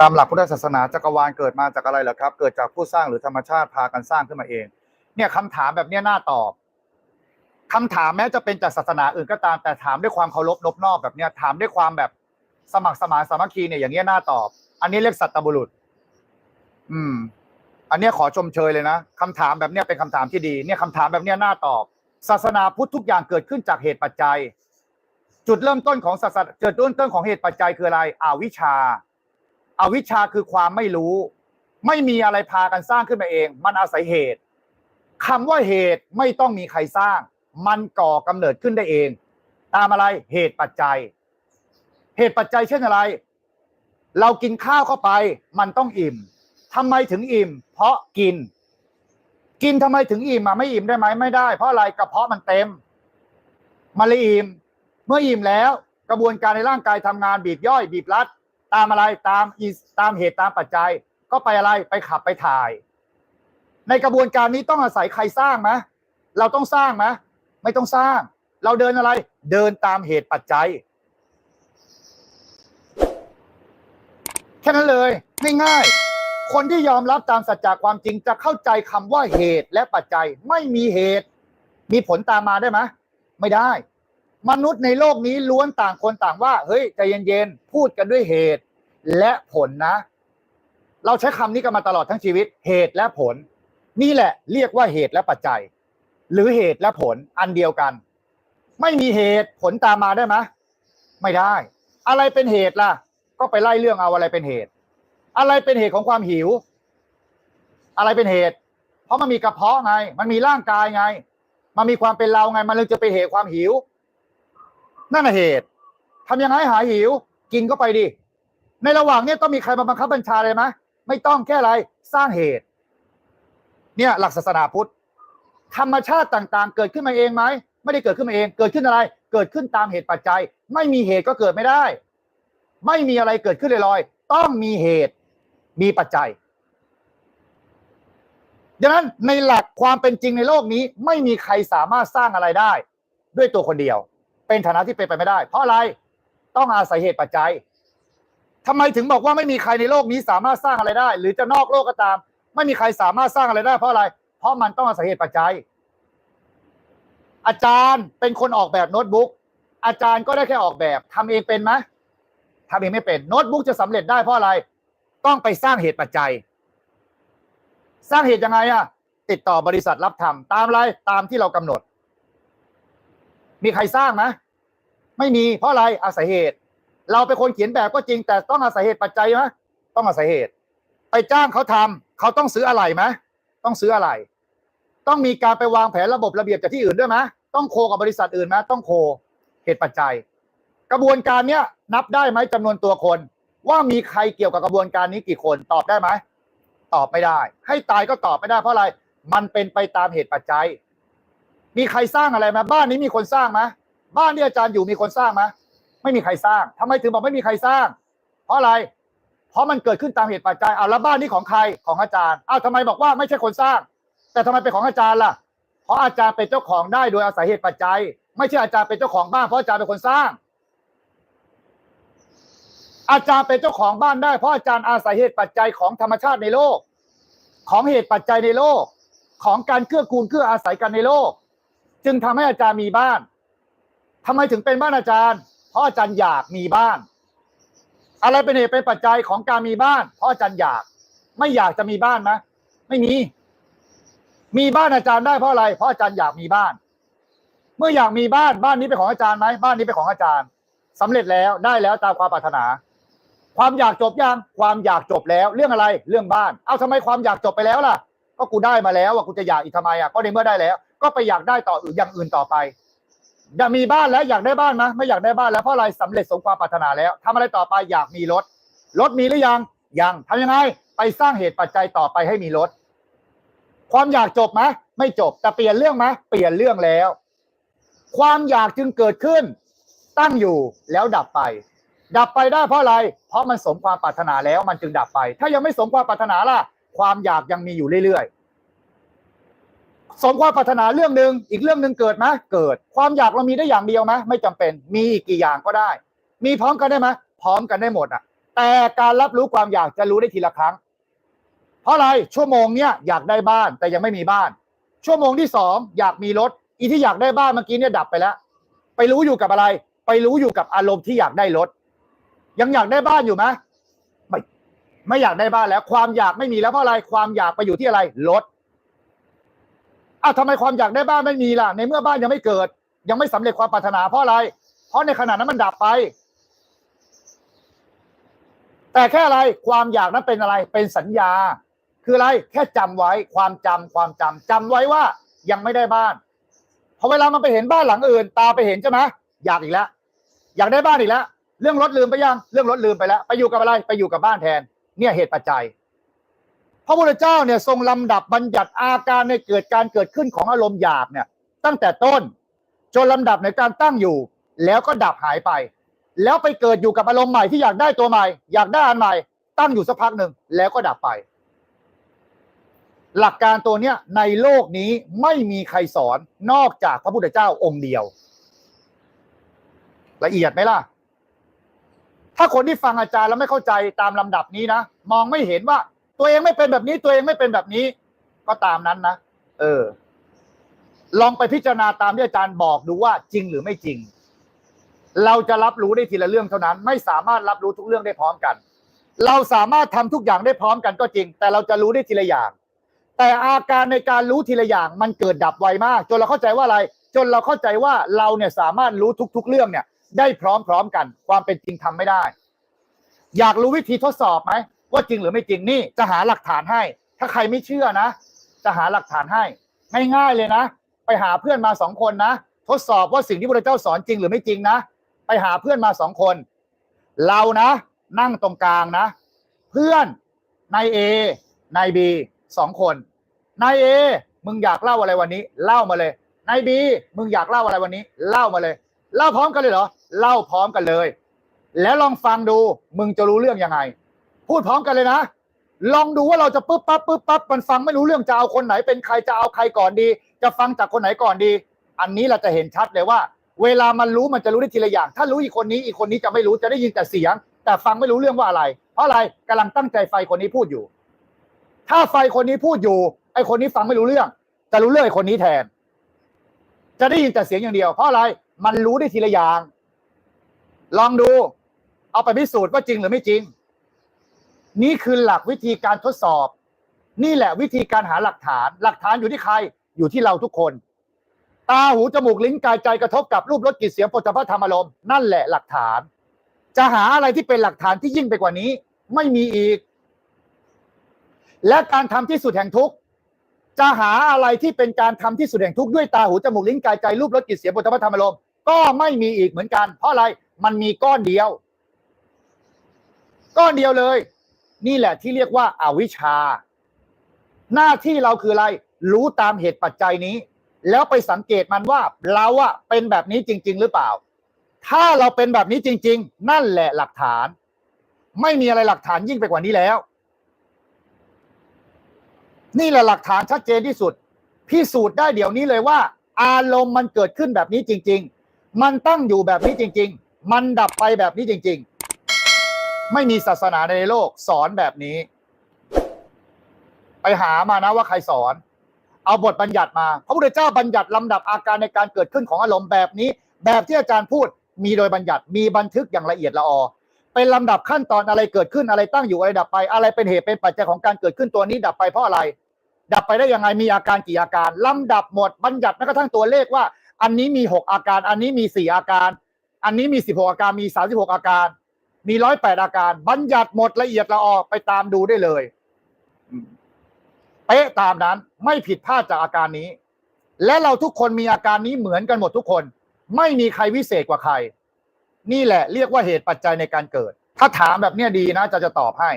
ตามหลักพุทธศาสนาจักรวาลเกิดมาจากอะไรเหรอครับ เกิดจากผู้สร้างหรือธรรมชาติพากันสร้างขึ้นมาเอง เนี่ยคำถามแบบเนี้ยน่าตอบคำถามแม้จะเป็นจากศาสนาอื่นก็ตามแต่ถามด้วยความเคารพนบนอบแบบเนี้ยถามด้วยความแบบสมัครสมานสามัคคีเนี่ยอย่างเงี้ยน่าตอบ อันนี้เรียกสัตบุรุษ อืม อันเนี้ยขอชมเชยเลยนะคำถามแบบเนี้ยเป็นคำถามที่ดี เนี่ยคำถามแบบเนี้ยน่าตอบ ศาสนาพุทธทุกอย่างเกิดขึ้นจากเหตุปัจจัย จุดเริ่มต้นของศาสนาจุดเริ่มต้นของเหตุปัจจัยคืออะไรอวิชชา อวิชชาคือความไม่รู้ ไม่มีอะไรพากันสร้างขึ้นมาเอง มันอาศัยเหตุคำว่าเหตุไม่ต้องมีใครสร้าง มันก่อกำเนิดขึ้นได้เอง ตามอะไรเหตุปัจจัย เหตุปัจจัยเช่นอะไร เรากินข้าวเข้าไป มันต้องอิ่มทำไมถึงอิ่ม เพราะกิน กินทำไมถึงอิ่มอะไม่อิ่มได้ไหมไม่ได้ เพราะอะไรกระเพาะมันเต็มมันเลยอิ่มเมื่ออิ่มแล้ว กระบวนการในร่างกายทำงานบีบย่อย บีบรัด ตามอะไรตามอีตามเหตุตามปัจจัย ก็ไปอะไรไปขับไปถ่าย ในกระบวนการนี้ต้องอาศัยใครสร้างไหมเราต้องสร้างไหมไม่ต้องสร้าง เราเดินอะไร เดินตามเหตุปัจจัยแค่นั้นเลยง่ายๆคนที่ยอมรับตามสัจจะความจริงจะเข้าใจคำว่าเหตุและปัจจัย ไม่มีเหตุ มีผลตามมาได้ไหมไม่ได้ มนุษย์ในโลกนี้ล้วนต่างคนต่างว่า เฮ้ยใจเย็นๆพูดกันด้วยเหตุและผลนะ เราใช้คำนี้กันมาตลอดทั้งชีวิต เหตุและผล นี่แหละ เรียกว่าเหตุและปัจจัย หรือเหตุและผลอันเดียวกัน ไม่มีเหตุผลตามมาได้ไหมไม่ได้ อะไรเป็นเหตุล่ะ ก็ไปไล่เรื่องเอาอะไรเป็นเหตุ อะไรเป็นเหตุของความหิว อะไรเป็นเหตุ เพราะมันมีกระเพาะไง มันมีร่างกายไง มันมีความเป็นเราไง มันเลยจะเป็นเหตุความหิว นั่นน่ะเหตุทำยังไงหายหิว กินก็ไปดิ ในระหว่างเนี้ยต้องมีใครมาบังคับบัญชาเลยไหมไม่ต้องแค่อะไรสร้างเหตุ เนี่ยหลักศาสนาพุทธ ธรรมชาติต่างๆ เกิดขึ้นมาเองไหมไม่ได้เกิดขึ้นมาเอง เกิดขึ้นอะไร เกิดขึ้นตามเหตุปัจจัย ไม่มีเหตุก็เกิดไม่ได้ ไม่มีอะไรเกิดขึ้นลอยๆต้องมีเหตุ มีปัจจัยดังนั้นในหลักความเป็นจริงในโลกนี้ ไม่มีใครสามารถสร้างอะไรได้ ด้วยตัวคนเดียว เป็นฐานะที่เป็นไปไม่ได้ เพราะอะไรต้องอาศัยเหตุปัจจัยทำไมถึงบอกว่าไม่มีใครในโลกนี้สามารถสร้างอะไรได้ หรือจะนอกโลกก็ตาม ไม่มีใครสามารถสร้างอะไรได้ เพราะอะไร เพราะมันต้องอาศัยเหตุปัจจัย อาจารย์เป็นคนออกแบบโน้ตบุ๊กอาจารย์ก็ได้แค่ออกแบบทำเองเป็นไหมทำเองไม่เป็นโน้ตบุ๊กจะสำเร็จได้เพราะอะไร ต้องไปสร้างเหตุปัจจัย สร้างเหตุยังไงอะติดต่อบริษัทรับทำตามอะไรตามที่เรากำหนด มีใครสร้างไหมไม่มีเพราะอะไรอาศัยเหตุ เราเป็นคนเขียนแบบก็จริง แต่ต้องอาศัยเหตุปัจจัยไหมต้องอาศัยเหตุ ไปจ้างเขาทำเขาต้องซื้ออะไรไหมต้องซื้ออะไร ต้องมีการไปวางแผนระบบระเบียบจากที่อื่นด้วยไหมต้องโคกับบริษัทอื่นไหมต้องโคเหตุปัจจัย กระบวนการเนี้ยนับได้ไหมจำนวนตัวคน ว่ามีใครเกี่ยวกับกระบวนการนี้กี่คนตอบได้ไหมตอบไม่ได้ ให้ตายก็ตอบไม่ได้เพราะอะไร มันเป็นไปตามเหตุปัจจัย มีใครสร้างอะไรไหมบ้านนี้มีคนสร้างไหมบ้านที่อาจารย์อยู่มีคนสร้างไหมไม่มีใครสร้างทำไมถึงบอกไม่มีใครสร้าง เพราะอะไร เพราะมันเกิดขึ้นตามเหตุปัจจัยเอาแล้วบ้านนี้ของใครของอาจารย์อ้าวทำไมบอกว่าไม่ใช่คนสร้าง แต่ทำไมเป็นของอาจารย์ล่ะ เพราะอาจารย์เป็นเจ้าของได้โดยอาศัยเหตุปัจจัย ไม่ใช่อาจารย์เป็นเจ้าของบ้านเพราะอาจารย์เป็นคนสร้าง อาจารย์เป็นเจ้าของบ้านได้เพราะอาจารย์อาศัยเหตุปัจจัยของธรรมชาติในโลก ของเหตุปัจจัยในโลก ของการเกื้อกูลเกื้ออาศัยกันในโลก จึงทำให้อาจารย์มีบ้านทำไมถึงเป็นบ้านอาจารย์ เพราะอาจารย์อยากมีบ้าน อะไรเป็นเหตุเป็นปัจจัยของการมีบ้าน เพราะอาจารย์อยาก ไม่อยากจะมีบ้านไหมไม่มี มีบ้านอาจารย์ได้เพราะอะไร เพราะอาจารย์อยากมีบ้าน เมื่ออยากมีบ้านบ้านนี้เป็นของอาจารย์ไหมบ้านนี้เป็นของอาจารย์สำเร็จแล้วได้แล้วตามความปรารถนา ความอยากจบยังความอยากจบแล้ว เรื่องอะไรเรื่องบ้าน เอาทำไมความอยากจบไปแล้วล่ะ ก็กูได้มาแล้วอะกูจะอยากอีกทำไมอะก็ในเมื่อได้แล้ว ก็ไปอยากได้ต่ออื่นอย่างอื่นต่อไป อยากมีบ้านแล้วอยากได้บ้านไหมไม่อยากได้บ้านแล้วเพราะอะไรสำเร็จสมความปรารถนาแล้วทำอะไรต่อไปอยากมีรถ รถมีหรือยังยังทำยังไง ไปสร้างเหตุปัจจัยต่อไปให้มีรถ ความอยากจบไหมไม่จบแต่เปลี่ยนเรื่องไหมเปลี่ยนเรื่องแล้ว ความอยากจึงเกิดขึ้น ตั้งอยู่แล้วดับไป ดับไปได้เพราะอะไร เพราะมันสมความปรารถนาแล้วมันจึงดับไป ถ้ายังไม่สมความปรารถนาล่ะ ความอยากยังมีอยู่เรื่อยๆ สมความปรารถนาเรื่องหนึ่งอีกเรื่องหนึ่งเกิดไหมเกิด ความอยากเรามีได้อย่างเดียวไหมไม่จำเป็น มีกกี่อย่างก็ได้ มีพร้อมกันได้ไหมพร้อมกันได้หมดอะ แต่การรับรู้ความอยากจะรู้ได้ทีละครั้ง เพราะอะไรชั่วโมงเนี้ยอยากได้บ้านแต่ยังไม่มีบ้าน ชั่วโมงที่สองอยากมีรถอีที่อยากได้บ้านเมื่อกี้เนี่ยดับไปแล้ว ไปรู้อยู่กับอะไร ไปรู้อยู่กับอารมณ์ที่อยากได้รถ ยังอยากได้บ้านอยู่ไหมไม่ไม่อยากได้บ้านแล้ว ความอยากไม่มีแล้วเพราะอะไรความอยากไปอยู่ที่อะไรรถ อ้าวทำไมความอยากได้บ้านไม่มีล่ะ ในเมื่อบ้านยังไม่เกิด ยังไม่สำเร็จความปรารถนาเพราะอะไร เพราะในขณะนั้นมันดับไป แต่แค่อะไรความอยากนั้นเป็นอะไร เป็นสัญญา คืออะไรแค่จำไว้ความจำความจำจำไว้ว่ายังไม่ได้บ้านพอเวลามันไปเห็นบ้านหลังอื่น ตาไปเห็นใช่ไหมอยากอีกแล้วอยากได้บ้านอีกแล้วเรื่องรถลืมไปยัง เรื่องรถลืมไปแล้ว ไปอยู่กับอะไร ไปอยู่กับบ้านแทน เนี่ยเหตุปัจจัย พระพุทธเจ้าเนี่ยทรงลำดับบัญญัติอาการในเกิดการเกิดขึ้นของอารมณ์อยากเนี่ยตั้งแต่ต้น จนลำดับในการตั้งอยู่ แล้วก็ดับหายไป แล้วไปเกิดอยู่กับอารมณ์ใหม่ที่อยากได้ตัวใหม่ อยากได้อันใหม่ ตั้งอยู่สักพักหนึ่งแล้วก็ดับไป หลักการตัวเนี้ยในโลกนี้ไม่มีใครสอนนอกจากพระพุทธเจ้าองค์เดียว ละเอียดไหมล่ะ ถ้าคนที่ฟังอาจารย์แล้วไม่เข้าใจตามลำดับนี้นะมองไม่เห็นว่า ตัวเองไม่เป็นแบบนี้ตัวเองไม่เป็นแบบนี้ ก็ตามนั้นนะเออ ลองไปพิจารณาตามที่อาจารย์บอกดูว่าจริงหรือไม่จริง เราจะรับรู้ได้ทีละเรื่องเท่านั้น ไม่สามารถรับรู้ทุกเรื่องได้พร้อมกัน เราสามารถทำทุกอย่างได้พร้อมกันก็จริง แต่เราจะรู้ได้ทีละอย่าง แต่อาการในการรู้ทีละอย่างมันเกิดดับไวมาก จนเราเข้าใจว่าอะไร จนเราเข้าใจว่าเราเนี่ยสามารถรู้ทุก ๆ เรื่องเนี่ย ได้พร้อมๆกัน ความเป็นจริงทำไม่ได้ อยากรู้วิธีทดสอบไหม ว่าจริงหรือไม่จริงนี่จะหาหลักฐานให้ ถ้าใครไม่เชื่อนะ จะหาหลักฐานให้ง่ายๆเลยนะ ไปหาเพื่อนมาสองคนนะ ทดสอบว่าสิ่งที่พระเจ้าสอนจริงหรือไม่จริงนะ ไปหาเพื่อนมาสองคน เรานะ นั่งตรงกลางนะ เพื่อนนายเอนายบีสองคนนายเอมึงอยากเล่าอะไรวันนี้ เล่ามาเลยนายบีมึงอยากเล่าอะไรวันนี้ เล่ามาเลย เล่าพร้อมกันเลยเหรอ เล่าพร้อมกันเลย แล้วลองฟังดูมึงจะรู้เรื่องยังไง พูดพร้อมกันเลยนะ ลองดูว่าเราจะปึ๊บปั๊บปึ๊บปั๊บมันฟังไม่รู้เรื่องจะเอาคนไหนเป็นใครจะเอาใครก่อนดี จะฟังจากคนไหนก่อนดี อันนี้เราจะเห็นชัดเลยว่า เวลามันรู้มันจะรู้ได้ทีละอย่าง ถ้ารู้อีกคนนี้อีกคนนี้จะไม่รู้จะได้ยินแต่เสียง แต่ฟังไม่รู้เรื่องว่าอะไร เพราะอะไรกำลังตั้งใจไฟคนนี้พูดอยู่ ถ้าไฟคนนี้พูดอยู่ ไอคนนี้ฟังไม่รู้เรื่อง จะรู้เรื่องไอคนนี้แทน จะได้ยินแต่เสียงอย่างเดียว เพราะอะไรมันรู้ได้ทีละอย่าง ลองดู เอาไปพิสูจน์ว่าจริงหรือไม่จริง นี่คือหลักวิธีการทดสอบ นี่แหละวิธีการหาหลักฐาน หลักฐานอยู่ที่ใครอยู่ที่เราทุกคน ตาหูจมูกลิ้นกายใจกระทบกับรูปรสกลิ่นเสียงปุถะพระธรรมอารมณ์นั่นแหละหลักฐาน จะหาอะไรที่เป็นหลักฐานที่ยิ่งไปกว่านี้ ไม่มีอีก และการทำที่สุดแห่งทุกข์จะหาอะไรที่เป็นการทำที่สุดแห่งทุกข์ด้วยตาหูจมูกลิ้นกายใจรูปรสกลิ่นเสียงปุถะพระธรรมอารมณ์ก็ไม่มีอีกเหมือนกัน เพราะอะไรมันมีก้อนเดียว ก้อนเดียวเลย นี่แหละที่เรียกว่าอาวิชชา หน้าที่เราคืออะไร รู้ตามเหตุปัจจัยนี้ แล้วไปสังเกตมันว่าเราอะเป็นแบบนี้จริง ๆ หรือเปล่า ถ้าเราเป็นแบบนี้จริง ๆ นั่นแหละหลักฐาน ไม่มีอะไรหลักฐานยิ่งไปกว่านี้แล้ว นี่แหละหลักฐานชัดเจนที่สุด พิสูจน์ได้เดี๋ยวนี้เลยว่า อารมณ์มันเกิดขึ้นแบบนี้จริง ๆ มันตั้งอยู่แบบนี้จริง ๆ มันดับไปแบบนี้จริง ๆ ไม่มีศาสนาในโลกสอนแบบนี้ ไปหามานะว่าใครสอน เอาบทบัญญัติมา พระพุทธเจ้าบัญญัติลำดับอาการในการเกิดขึ้นของอารมณ์แบบนี้ แบบที่อาจารย์พูดมีโดยบัญญัติมีบันทึกอย่างละเอียดละออเป็นลำดับขั้นตอนอะไรเกิดขึ้นอะไรตั้งอยู่อะไรดับไป อะไรเป็นเหตุเป็นปัจจัยของการเกิดขึ้นตัวนี้ดับไปเพราะอะไร ดับไปได้ยังไงมีอาการกี่อาการลำดับหมดบัญญัติแม้กระทั่งตัวเลขว่า อันนี้มีหกอาการ อันนี้มีสี่อาการ อันนี้มีสิบหกอาการมีสามสิบหกอาการ มีร้อยแปดอาการ บัญญัติหมดละเอียดละออไปตามดูได้เลยเป๊ะตามนั้น ไม่ผิดพลาดจากอาการนี้ และเราทุกคนมีอาการนี้เหมือนกันหมดทุกคน ไม่มีใครวิเศษกว่าใคร นี่แหละ เรียกว่าเหตุปัจจัยในการเกิด ถ้าถามแบบนี้ดีนะจะจะตอบให้